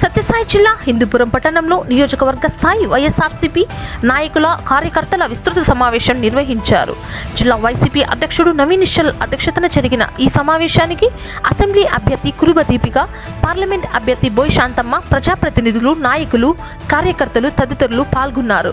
సత్యసాయి జిల్లా హిందూపురం పట్టణంలో నియోజకవర్గ స్థాయి వైఎస్ఆర్సీపీ నాయకుల కార్యకర్తల విస్తృత సమావేశం నిర్వహించారు. జిల్లా వైసీపీ అధ్యక్షుడు నవీన్ నిశ్చల్ అధ్యక్షతన జరిగిన ఈ సమావేశానికి అసెంబ్లీ అభ్యర్థి కురుబ దీపిక పార్లమెంట్ అభ్యర్థి బోయ్ శాంతమ్మ ప్రజాప్రతినిధులు నాయకులు కార్యకర్తలు తదితరులు పాల్గొన్నారు.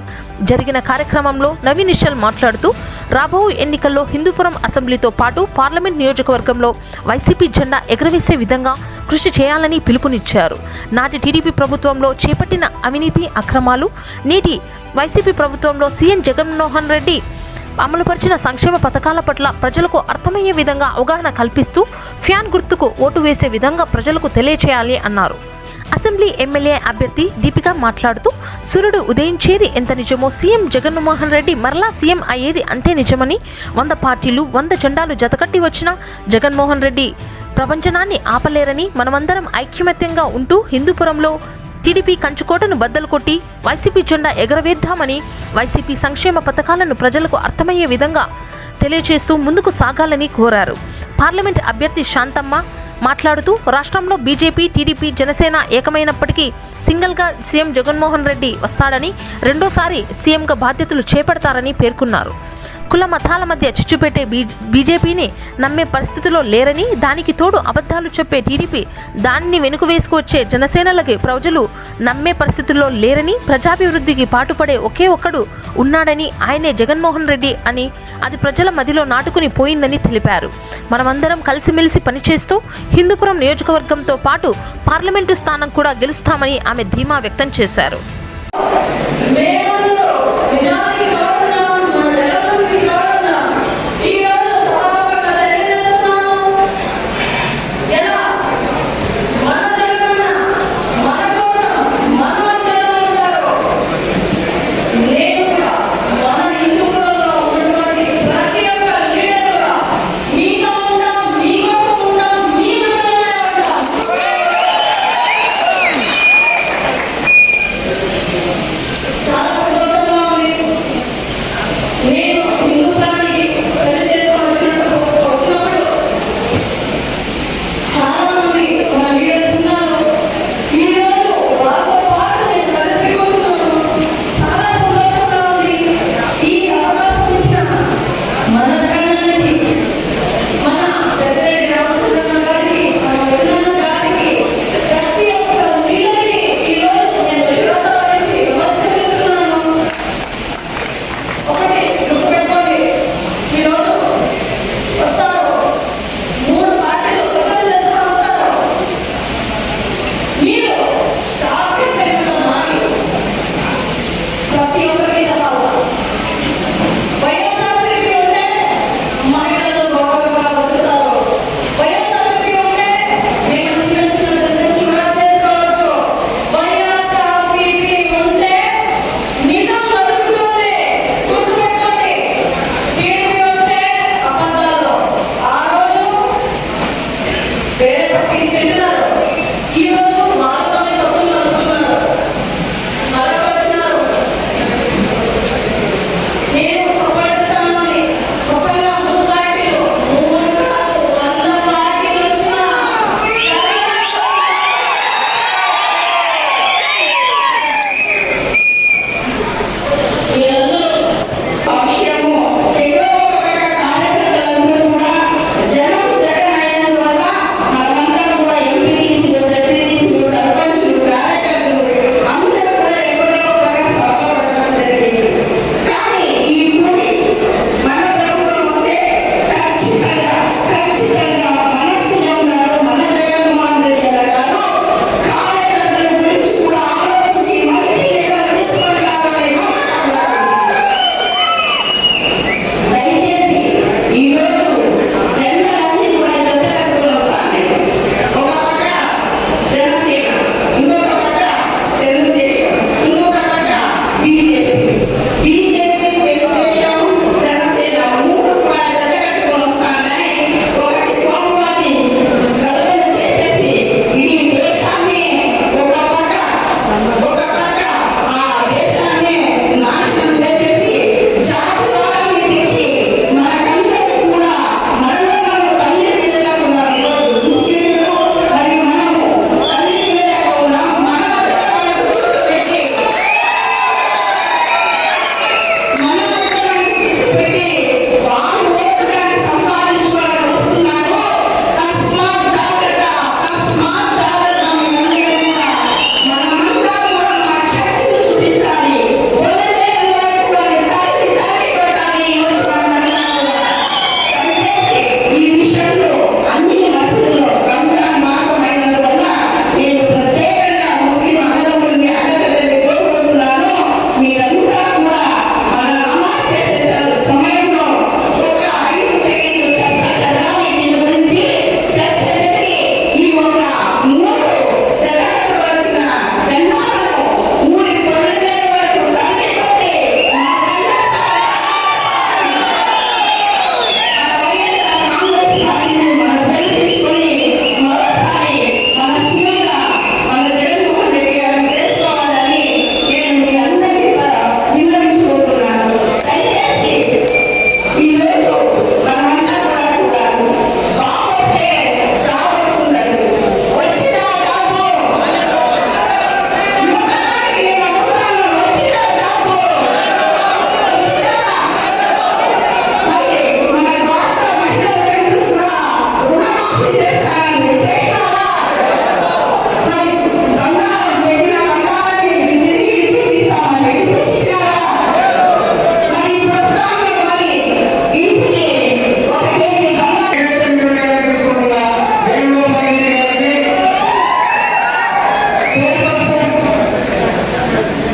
జరిగిన కార్యక్రమంలో నవీన్ నిశ్చల్ మాట్లాడుతూ రాబో ఎన్నికల్లో హిందూపురం అసెంబ్లీతో పాటు పార్లమెంట్ నియోజకవర్గంలో వైసీపీ జెండా ఎగరవేసే విధంగా కృషి చేయాలని పిలుపునిచ్చారు. నాటి టీడీపీ ప్రభుత్వంలో చేపట్టిన అవినీతి అక్రమాలు నేటి వైసీపీ ప్రభుత్వంలో సీఎం జగన్మోహన్ రెడ్డి అమలుపరిచిన సంక్షేమ పథకాల పట్ల ప్రజలకు అర్థమయ్యే విధంగా అవగాహన కల్పిస్తూ ఫ్యాన్ గుర్తుకు ఓటు వేసే విధంగా ప్రజలకు తెలియచేయాలి అన్నారు. అసెంబ్లీ ఎమ్మెల్యే అభ్యర్థి దీపిక మాట్లాడుతూ సూర్యుడు ఉదయించేది ఎంత నిజమో సీఎం జగన్మోహన్ రెడ్డి మరలా సీఎం అయ్యేది అంతే నిజమని వంద పార్టీలు వంద జెండాలు జతకట్టి వచ్చిన జగన్మోహన్ రెడ్డి ప్రపంచనాన్ని ఆపలేరని మనమందరం ఐక్యమత్యంగా ఉంటూ హిందూపురంలో టీడీపీ కంచుకోటను బద్దలు కొట్టి వైసీపీ జెండా ఎగరవేద్దామని వైసీపీ సంక్షేమ పథకాలను ప్రజలకు అర్థమయ్యే విధంగా తెలియజేస్తూ ముందుకు సాగాలని కోరారు. పార్లమెంట్ అభ్యర్థి శాంతమ్మ మాట్లాడుతూ రాష్ట్రంలో బీజేపీ టీడీపీ జనసేన ఏకమైనప్పటికీ సింగిల్గా సీఎం జగన్మోహన్ రెడ్డి వస్తాడని రెండోసారి సీఎంగా బాధ్యతలు చేపడతారని పేర్కొన్నారు. కుల మతాల మధ్య చిచ్చుపెట్టే బీజే బీజేపీని నమ్మే పరిస్థితిలో లేరని దానికి తోడు అబద్ధాలు చెప్పే టీడీపీ దాన్ని వెనుక వేసుకొచ్చే జనసేనలకి ప్రజలు నమ్మే పరిస్థితుల్లో లేరని ప్రజాభివృద్ధికి పాటుపడే ఒకే ఒక్కడు ఉన్నాడని ఆయనే జగన్మోహన్ రెడ్డి అని అది ప్రజల మదిలో నాటుకుని పోయిందని తెలిపారు. మనమందరం కలిసిమెలిసి పనిచేస్తూ హిందూపురం నియోజకవర్గంతో పాటు పార్లమెంటు స్థానం కూడా గెలుస్తామని ఆమె ధీమా వ్యక్తం చేశారు. Viram? Deus.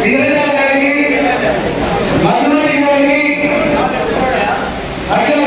గారికి మధుమతి గారికి అట్లా